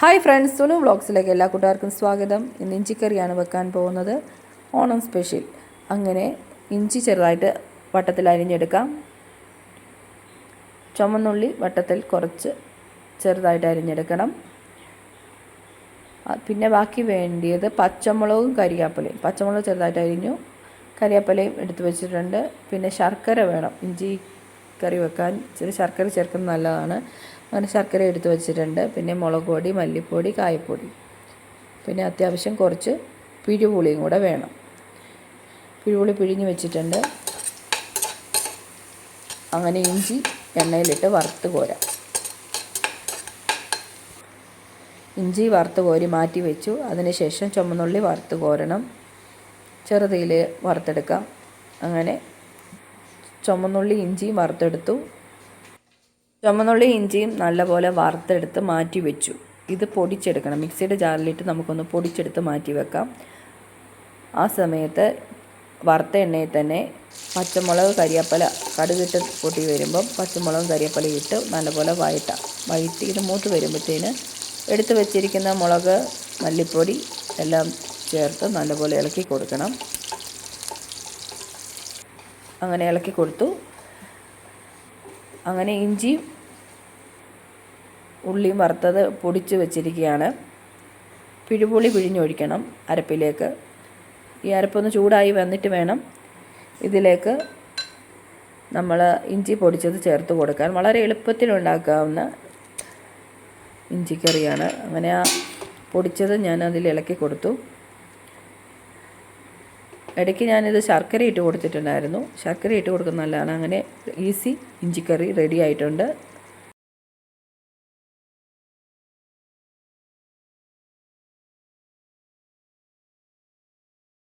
Hi friends Sunu വ്ളോഗ്സിലേക്ക് എല്ലാ കൂട്ടുകാർക്കും സ്വാഗതം. ഇന്ന് ഇഞ്ചിക്കറിയാണ് വെക്കാൻ പോകുന്നത്. ഓണം സ്പെഷ്യൽ അങ്ങനെ ഇഞ്ചി ചെറുതായിട്ട് വട്ടത്തിൽ അരിഞ്ഞെടുക്കാം. ചുമന്നുള്ളി വട്ടത്തിൽ കുറച്ച് ചെറുതായിട്ട് അരിഞ്ഞെടുക്കണം. പിന്നെ ബാക്കി വേണ്ടിയത് പച്ചമുളകും കരിയാപ്പലയും. പച്ചമുളക് ചെറുതായിട്ട് അരിഞ്ഞു. കരിയാപ്പലയും എടുത്തു വെച്ചിട്ടുണ്ട്. പിന്നെ ശർക്കര വേണം. ഇഞ്ചി കറി വെക്കാൻ. ചെറിയ ശർക്കര ചേർക്കുന്നത് നല്ലതാണ്. അങ്ങനെ ശർക്കര എടുത്ത് വെച്ചിട്ടുണ്ട്. പിന്നെ മുളക് പൊടി മല്ലിപ്പൊടി കായപ്പൊടി. പിന്നെ അത്യാവശ്യം കുറച്ച് പിഴിപുളിയും കൂടെ വേണം. പിഴിപുളി പിഴിഞ്ഞ് വെച്ചിട്ടുണ്ട്. അങ്ങനെ ഇഞ്ചി എണ്ണയിലിട്ട് വറുത്ത് കോരാം. ഇഞ്ചി വറുത്ത് കോരി മാറ്റി വെച്ചു. അതിനുശേഷം ചുമന്നുള്ളി വറുത്ത് കോരണം. ചെറുതീയിൽ വറുത്തെടുക്കാം. അങ്ങനെ ചുമന്നുള്ളി ഇഞ്ചിയും വറുത്തെടുത്തു. ചുമന്നുള്ളി ഇഞ്ചിയും നല്ലപോലെ വറുത്തെടുത്ത് മാറ്റി വെച്ചു. ഇത് പൊടിച്ചെടുക്കണം. മിക്സിയുടെ ജാറിലിട്ട് നമുക്കൊന്ന് പൊടിച്ചെടുത്ത് മാറ്റി വെക്കാം. ആ സമയത്ത് വറുത്ത എണ്ണയിൽ തന്നെ പച്ചമുളക് കരിയാപ്പല കടുകിട്ട് പൊട്ടി വരുമ്പം പച്ചമുളകും കരിയാപ്പലയും ഇട്ട് നല്ലപോലെ വഴറ്റാം വഴറ്റി ഇത് മൂത്ത് വരുമ്പോഴത്തേന് എടുത്തു വെച്ചിരിക്കുന്ന മുളക് മല്ലിപ്പൊടി എല്ലാം ചേർത്ത് നല്ലപോലെ ഇളക്കി കൊടുക്കണം. അങ്ങനെ ഇളക്കി കൊടുത്തു. അങ്ങനെ ഇഞ്ചിയും ഉള്ളിയും വറുത്തത് പൊടിച്ച് വെച്ചിരിക്കുകയാണ്. പിഴുപുളി പിഴിഞ്ഞൊഴിക്കണം അരപ്പിലേക്ക്. ഈ അരപ്പൊന്ന് ചൂടായി വന്നിട്ട് വേണം ഇതിലേക്ക് നമ്മൾ ഇഞ്ചി പൊടിച്ചത് ചേർത്ത് കൊടുക്കാൻ. വളരെ എളുപ്പത്തിൽ ഉണ്ടാക്കാവുന്ന ഇഞ്ചിക്കറിയാണ്. അങ്ങനെ ആ പൊടിച്ചത് ഞാൻ അതിൽ ഇളക്കി കൊടുത്തു. ഇടയ്ക്ക് ഞാനിത് ശർക്കര ഇട്ട് കൊടുത്തിട്ടുണ്ടായിരുന്നു. ശർക്കര ഇട്ട് കൊടുക്കുന്നത് നല്ലതാണ്. അങ്ങനെ ഈസി ഇഞ്ചിക്കറി റെഡി ആയിട്ടുണ്ട്.